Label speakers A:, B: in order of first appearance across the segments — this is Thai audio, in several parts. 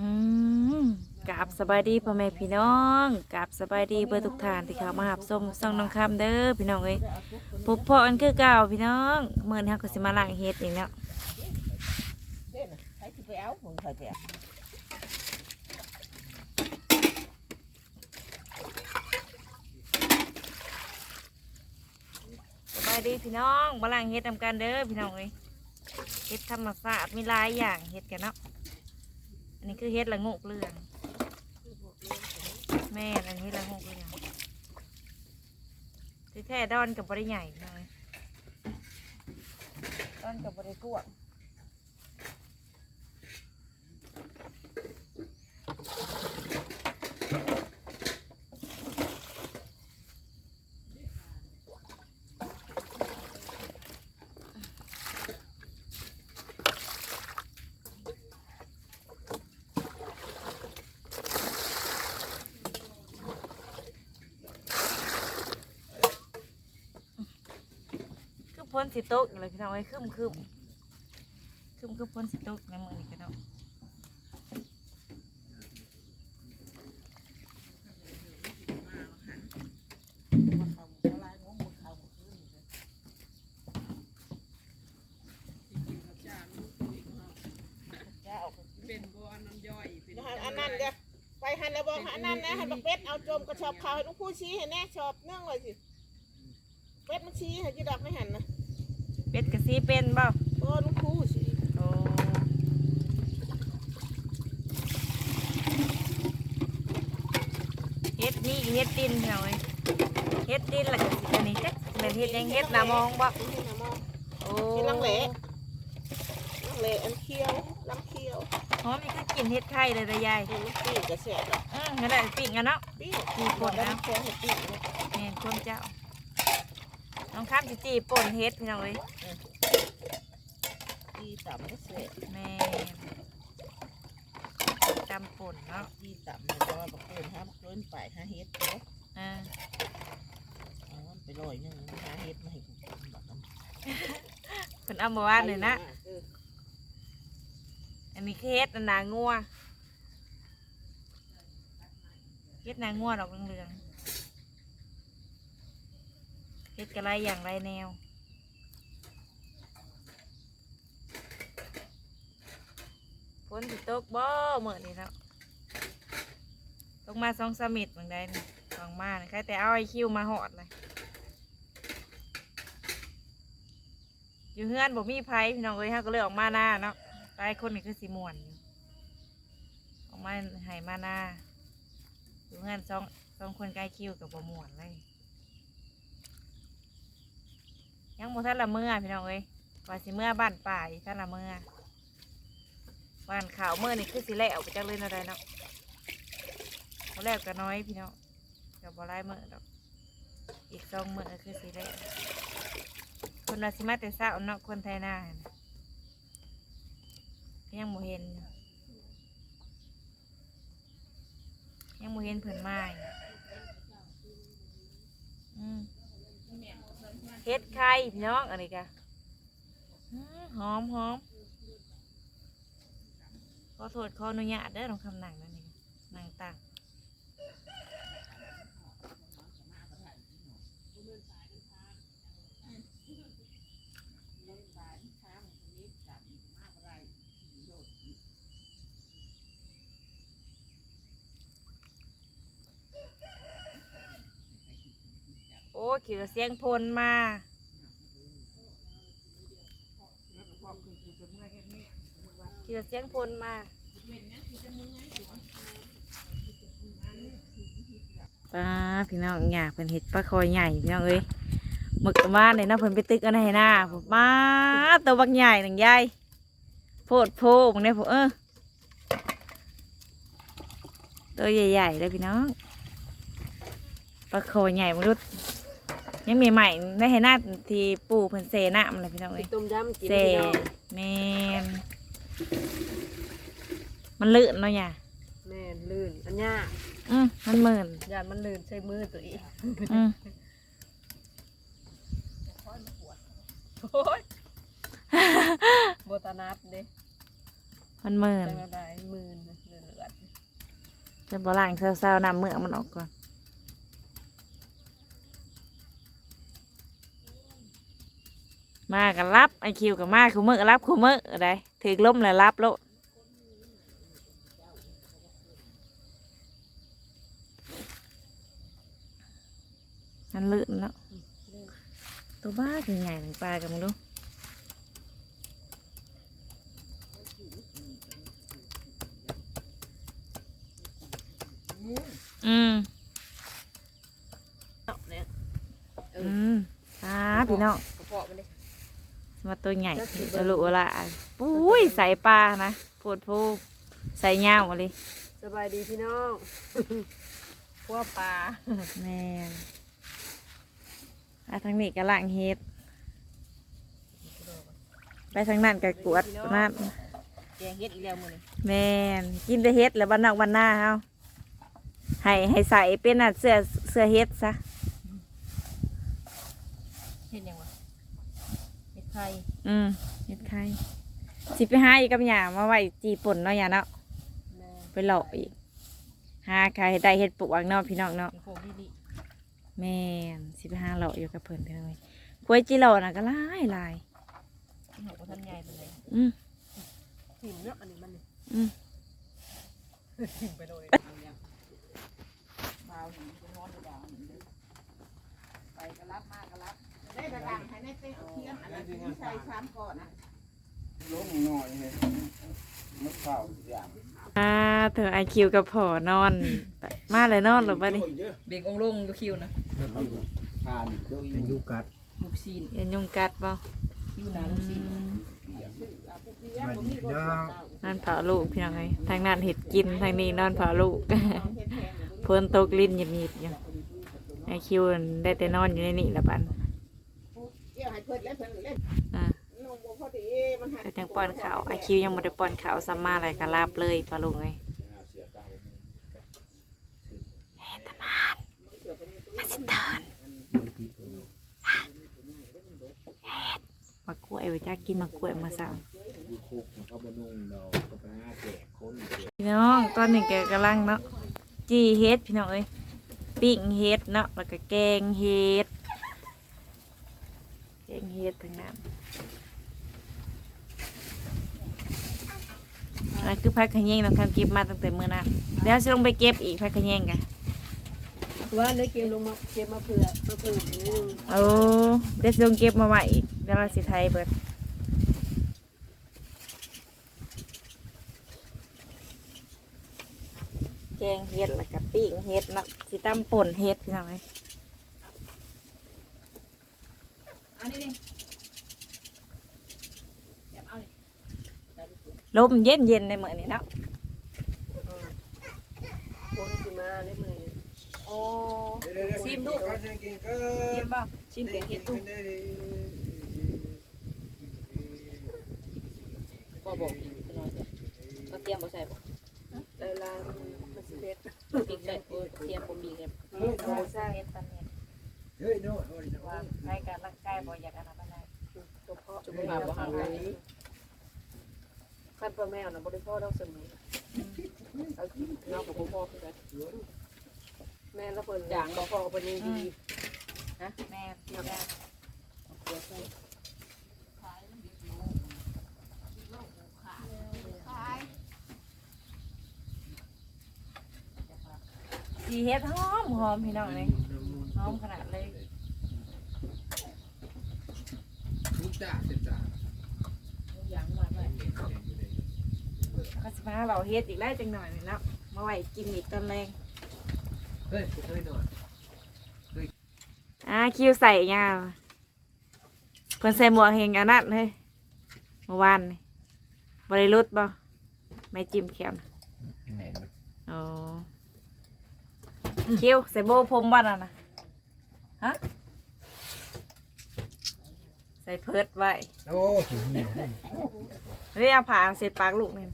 A: อืมกราบสบายดีพ่อแม่พี่น้องกราบสบายดีเบอร์ทุกทานที่เข้ามาหับส้มซ่องน้องคำเด้อพี่น้องเอ้ยพบพ่ออันคือเก่าพี่น้องเมื่อนี้เราก็สิมาล้างเฮ็ดอีกแล้ว
B: เด่นใครที่ไปเอาผมใครไปเอา
A: สบายดีพี่น้องมาล้างเฮ็ดนำกันเด้อพี่น้องเอ้ยเฮ็ดธรรมศาสตร์มีหลายอย่างเฮ็ดกันเนาะ อันนี้คือเฮ็ดละงกเรื่องแม่อันนี้ละงกเรื่องที่แท้ดอนกับบริใหญ่พี่น้องเลยดอนกับบริกวาง นสิต๊กอยู่เลยพี่น้องไอ้คึมคึมคึมคือพ้นสิต๊กในมือนี่กันเนาะ
B: มาเขาเขาลายงงหมดเขาหมดขึ้นเลยเจ้า
C: เป็นบัวน้ำย่อยเป็น
B: หันอันนั้นเด้อไปหันแล้วบอกหันนนั้นนะหันบักเป็ดเอาจมกระชอบเขาให้ลูกผู้ชี้ให้แน่ชอบเนื่องเลยสิเป็ดมันชี้ให้จีดอกไม่หันนะ
A: เป็ดกะซีเป็นบ่
B: โอ้ลูกผู้ชี้
A: โอ้เฮ็ดนี่เฮ็ดดินพี่น้องเอ้ยเฮ็ดดินแล้วก็สิอันนี้จักเป็นเฮ็ดหยังเฮ็ดหน้ามองบ่
B: นี่นะมอง
A: โอ้
B: กินลังเหละลังเหละอันเคี้ยวลังเคี้ยว
A: หอมนี่คือกินเฮ็ดไข่เลยเด้อยาย
B: นี่มันปีกกระแสดอก
A: อืมงั้นแหละปิ้งกันเนาะ
B: ปีก
A: ปีกดนะ
B: แค่ให้ปีกนะ
A: แม่นคนเจ้า น้องข้ามสิจีป่นเฮ็ดพี่น้องเอ้ย
B: ปีต่ำกระแสด
A: แม่จำป่นเนาะ
B: ปีต่ำมันก็บักเกินห้าบักเกินไปห้าเฮ็ดเนาะ
A: อ่า
B: เอามันไปลอยหนึ่งหาเฮ็ดมาให้กูกินบักน้ำ
A: เพิ่นเอามาว่าหน่อยนะ
B: เออ
A: อันนี้คือเฮ็ดอันนางัวเฮ็ดนางัวดอกเหลืองๆเฮ็ดกระไรอย่างไรแนว ฝนสิตกบ่เหมือนี้แล้วตกมาสองสามเมิดบางใดนี่สองมานี่ใครแต่เอาไอคิวมาหอดเลย อยู่เฮือนบ่มีไผพี่น้องเอ้ยฮะก็เลยออกมาหน้าเนาะตายคนนี่คือสีม่วนอยู่ออกมาหายมาหน้าอยู่งานสองสองคนใกล้คิวกับบ่ม่วนเลย ยังบ่ทันละเมื่อพี่น้องเอ้ยว่าสิเมื่อบ้านป่าอีกทันละเมื่อบ้านขาวเมื่อนี่คือสิแล้วไปจักเลยนาะได้เนาะเขาแล้วก็น้อยพี่น้องกับบ่หลายเมื่อดอกอีกสองเมื่อคือสิแล้วคนละสิมาแต่เช้าเนาะคนไทยหน้านน่ะยังโมเห็นยังโมเห็นเพิ่นไม้อืม เฮ็ดไข่พี่น้องอะไรกะอื้อหอมหอมขอโทษขออนุญาตเด้อต้องคำหนังนั่นเองหนังตัง เขียวเสียงพลมาเขียวเสียงพลมาป้าพี่น้องอยากเป็นเห็ดปลาคอยใหญ่พี่น้องเอ้ยหมึกมาเนี่ยนะเพิ่นไปตึกอันไหนหน้าผมมาตัวบักใหญ่หนึ่งใหญ่โพดโพมึงเนี่ยผมเออตัวใหญ่ๆเลยพี่น้องปลาคอยใหญ่มนุษย์ ยังมีใหม่ได้เห็นหน้าที่ปูเพิ่นเซน้ำเลยพี่น้องเอ้ย
B: ต้มยำกิน
A: เซแมนมันลื่นเนาะอย่า
C: แม่นลื่นอันเนี้ย
A: อืมมันหมื่น
C: ยานมันลื่นใช้มือตัวเอง
A: อืม
C: โอ้ยโบตานัดเด้
A: มันหมื่น
C: จังได้หมื่นนะเดือนละ
A: จะบล้างเศร้าๆนำเมื่อกมันออกก่อน มากันรับไอคิวกับมาคู่มือรับคู่มือได้ถือล้มแล้วรับโลดมันลื่นเนาะตัวบ้าคือใหญ่หนึ่งปลากันมึงดูอืม
C: เนาะเนี่ย
A: อืมตาพี่น้อง
C: มา
A: ตัวใหญ่จะลุละปุ้ยใส่ปลานะโพดพูใส่เงาเลย
C: สบายดีพี่น้องพวกปลา
A: แม่นอะทางนี้ก็ล่างเฮ็ดไปทางนั้นก็กวดนั่น
C: แกงเฮ็ดอีกแล้วมื้อนี้
A: แม่นกินแต่เฮ็ดแล้วบ้านนอกบ้านหน้าเฮาให้ให้ใส่เป็นน่ะเสื้อเสื้อเฮ็ดซะ
C: เฮ็ดหยังวะเฮ็ด ไข่
A: อืมเฮ็ดไข่สิไปหาอีกกับหยามาไว้จีป่นเนาะหยาเนาะ
C: แม่
A: ไปหลอกอีกหาใครได้เฮ็ดปลูกอังเนาะพี่น้องเนาะ
C: มีโคกดี
A: แม่นสิไปหาหลอกอยู่กับเพิ่นพี่น้องเอ้ยกล้วยจิโร่น่ะก็หลายหลาย
C: ๆที่หกบ่ทันใหญ่ปานใด
A: อืม
C: ถิ่มเนาะอันนี้มันนี่
A: อืม
C: ถิ่มไปเลยเอาอย่างบ่าวหินไปนอนอยู่บ่าวหินเด้อไปก็รับมาก็รับ
B: ได้ระดับให้ในเต้เอาเทียมอันนั้นที่ใส่สามก่อนนะ
D: ลงหน่อยเลยมัดข้าวอย่าง
A: อ่าเธอไอคิวกับพ่อนอน มาเลยนอนหรือเปล่านี่
C: เบงองลงลูกคิวนะ
D: ทานเป็นยุกัด
C: ลูกซีน
A: ยันยุงกัดเปล่า
C: คิวหนาลูกซีน
D: มันยาว
A: นอนเผาลูกพี่น้องไงทางนั้นเห็ดกินทางนี้นอนเผาลูก
B: เฮ็ดแทน
A: เพิ่นตกลิ้นหยิบๆอยู่ไอคิวได้แต่นอนอยู่ในนี่ละปัน
B: เกี่ยวให้เพิ่นแล้วเพิ่นเล่น
A: อ่า
B: ลงบ่พอดีมันหั
A: แต่ยังป้อนข้าวไอคิวยังไม่ได้ป้อนข้าวซัมมาอะไรก็ลาบเลยปลาลุงเลยมากล้วยไปจ้ากินมากล้วยมาสั่ง
D: อยู่คุกมันก็บนุ่งเราก็ไปหาแจกคนเดียว
A: พี่น้องตอนนี้แกกำลังเนาะจีเฮ็ดพี่น้องเอ้ยปิ้งเฮ็ดเนาะแล้วก็แกงเฮ็ดแกงเฮ็ดทั้งนั้นอั นนั้นคือพักขะแยงน้องคำเก็บมาตั้งแต่มื้อนั้นแล้วจะลงไปเก็บอีกพักขะแยงกัน
C: ว่าได้เก็บลงมาเก็บมาเผื่อมาเผื่อนึง
A: โอ้เดี๋ยวจะลงเก็บมาไว้อีกเดี๋ยวเราสิไทยเบิดแกงเฮ็ดแล้วก็ปิ้งเฮ็ดเนาะสิตำป่นเฮ็ดพี่น้องเอ้ย
C: อันนี้นี่เก็บเอานี่
A: ลมเย็นเย็นๆในเมือนี้เนาะ
C: คนสิมาได้มื้อนี้
A: โอ้
D: ซิมดูกันจะกินก็
C: เก็บบ่ชิมเฮ็ดตู้บ่บอกพี่น้อยมาเตรียมบ่ใส่บ่ลายลายมันสิเด็ดปีกใส่เออเตรียมบ่มีครับ
A: เราสร้าเฮ็ดตอนนี้
D: เฮ้ยโน่น
A: ว่าใช้การร่างกายบ่อยากอันนั้านใด
C: ตัวพ่อจุ่มมาบ่หาเลย คันพ่อแม่นะบ่ได้พ่อดอกเสมอเอาเนาะกับพ่อคือกันแม่แล้วเพิ่นอย่างบ่พ่อเพิ่นยังดี
A: แม่แม่สีเฮ็ดหอมหอมพี่น้องเลยหอมขนาดเลย
D: ทุกจ่าเป็จา
C: อย่างว่าไว้
A: ก็สิมาเราเฮ็ดอีกแล้วจังหน่อยนี่เนาะมาไว้กินอีกตอนแรง
D: เฮ้ยเฮ้ยหน่อย
A: อ่าคิวใส่ยาวเพิ่นใส่หมวกเฮงอันนั้นเฮ้ยเมื่อวานนี่บริรุดบ่ไม่จิ้มแขมอ๋อคิวใส่โบว์ผมบ้านอะนะฮะใส่เพิร์ดไว้
D: โอ้
A: เฮ้ยเอาผ่าเสร็จปากลูกนี่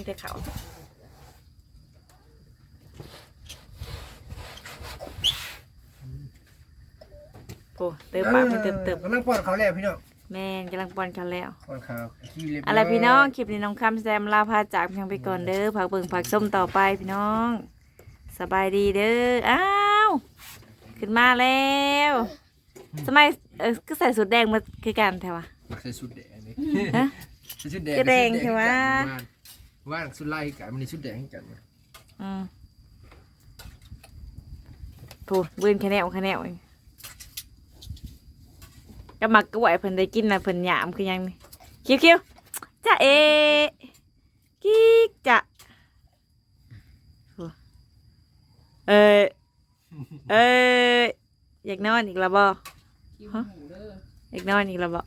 A: มีมีแต่เขาโอ้เติมปากไม่เติมเติม
D: กำลังป้อนเขาแล้วพี่น้อง
A: แม่นกำลังป้อนกันแล้ว
D: ป้อนเขาขี้เล็บ
A: อะไรพี่น้องคลิปนี้น้องคำแซมลาพาจากเพียงไปก่อนเด้อผักเบิ่งผักส้มต่อไปพี่น้อง
D: บ
A: สบายดีเด้ออ้าวขึ้นมาแล้วทำไมเออก็ใส่สุดแดงมาคือกันแถวะ
D: ใส่ชุดแดงนี่
A: ฮะ
D: ใส่ชุดแดง
A: ก็แดงใช่ไหม
D: ว่านสุดไล่กันมันนี่ชุดแดงให้กันนะ
A: อืมถูบืนแค่แนวแค่แนวเองก็มักก็ไหวเพิ่นได้กินนะเพิ่นหยามคือหยังนี่คิวคิวจ้าเอกิ๊กจ้ะโอ้เอ้ยเอ้ยอยากนอนอีกแล้วบ่
C: คิวหมูเด้อ
A: อยากนอนอีกแล้วบ่